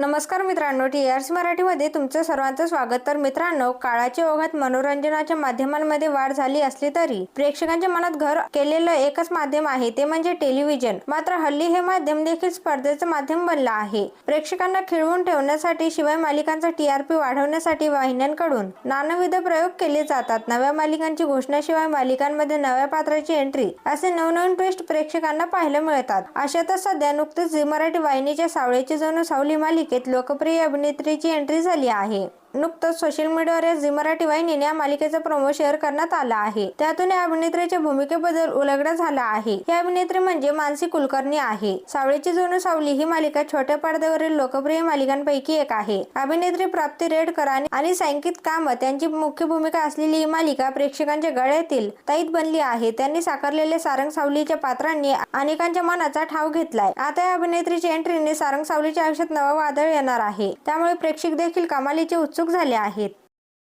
नमस्कार मित्रांनो T R C मराठीमध्ये तुमचं सर्वांचं स्वागत. तर मित्रांनो काळाच्या ओघात मनोरंजनाच्या माध्यमांमध्ये वाढ झाली असली तरी प्रेक्षकांच्या मनात घर केलेलं एकच माध्यम आहे ते म्हणजे टेलिव्हिजन. मात्र हल्ली हे माध्यम देखील स्पर्धेचं माध्यम बनलं आहे. प्रेक्षकांना खिळवून ठेवण्यासाठी शिवाय मालिकांचा टी आर पी वाढवण्यासाठी वाहिन्यांकडून नानाविध प्रयोग केले जातात. नव्या मालिकांची घोषणाशिवाय मालिकांमध्ये नव्या पात्राची एंट्री असे नवनवीन ट्विस्ट प्रेक्षकांना पाहायला मिळतात. अशातच सध्या नुकतेच झी मराठी वाहिनीच्या सावळेची जणू सावली मालिकेत लोकप्रिय अभिनेत्रीची एंट्री झाली आहे. नुकतंच सोशल मीडियावर झी मराठी वाहिनीने या मालिकेचा प्रोमो शेअर करण्यात आला आहे. त्यातून या अभिनेत्रीच्या भूमिकेबद्दल उलगडा झाला आहे. ही अभिनेत्री म्हणजे मानसी कुलकर्णी आहे. सावळीची जुनू सावली ही मालिका छोट्या पडद्यावरील लोकप्रिय मालिकांपैकी एक आहे. अभिनेत्री प्राप्ती रेडकर आणि सांकित कामत यांची मुख्य भूमिका असलेली ही मालिका प्रेक्षकांच्या गळ्यातील तैत बनली आहे. त्यांनी साकारलेल्या सारंग सावलीच्या पात्रांनी अनेकांच्या मनाचा ठाव घेतलाय. आता या अभिनेत्रीच्या एंट्रीने सारंग सावलीच्या आयुष्यात नवा वादळ येणार आहे. त्यामुळे प्रेक्षक देखील कमालीचे उत्सुक झाले आहेत.